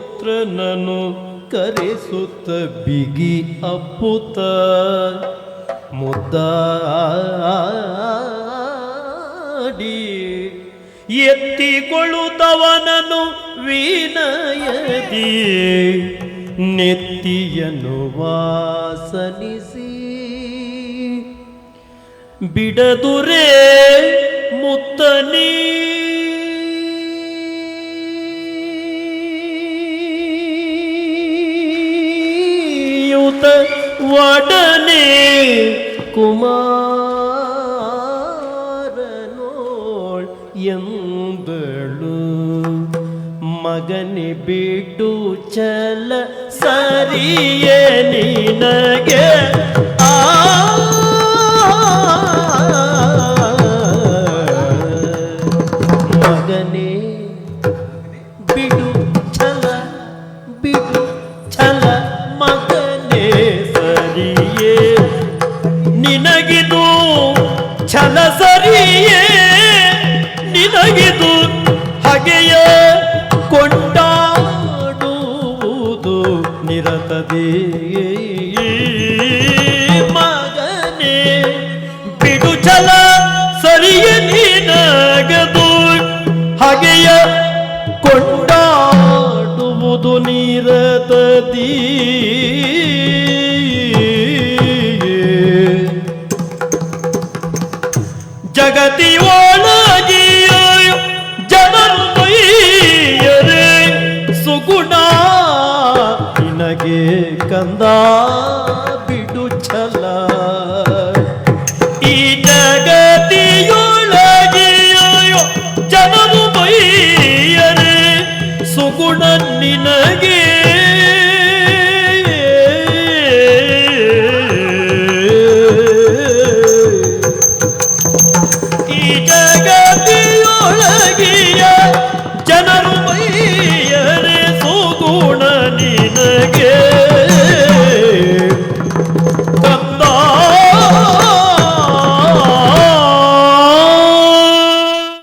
ಪುತ್ರನನು ಕರೆಸುತ್ತ ಬಿಗಿ ಅಪ್ಪುತ. ಮುದ್ದಾಡಿ ಎತ್ತಿಕೊಳ್ಳುತ್ತವನನು ವೀನಯದಿ ನೆತ್ತಿಯನು ವಾಸನಿಸಿ. ಬಿಡದುರೇ ಮುತ್ತನೀ ಯುತ ವಡನೆ ಕುಮಾರನೋಳ್ ಎಂದಳು. ಮಗನೆ ಬಿಟ್ಟು ಚಲ ಸರಿಯ ನಿನಗೆ. ನಿನಗಿದು ಛಲ ಸರಿಯೇ, ನಿನಗಿದು ಹಾಗೆಯ ಕೊಂಡಾಡುವುದು ನಿರತದೆಯೇ. ಮಗನೇ, ಬಿಡು ಛಲ ಸರಿಯ, ನಿನಗದು ಹಾಗೆಯ ಕೊಂಡಾಡುವುದು ನೀರತದಿ ನಿನಗೆ ಕಂದ ಬಿಡು ಛಲ. ಈ ಜಗತಿಯೊಳಗೆಯೋ ಜನವು ಬೈಯರೆ ಸುಗುಣ ನಿನಗೆ. ಈ ಜಗತಿಯೊಳಗೆ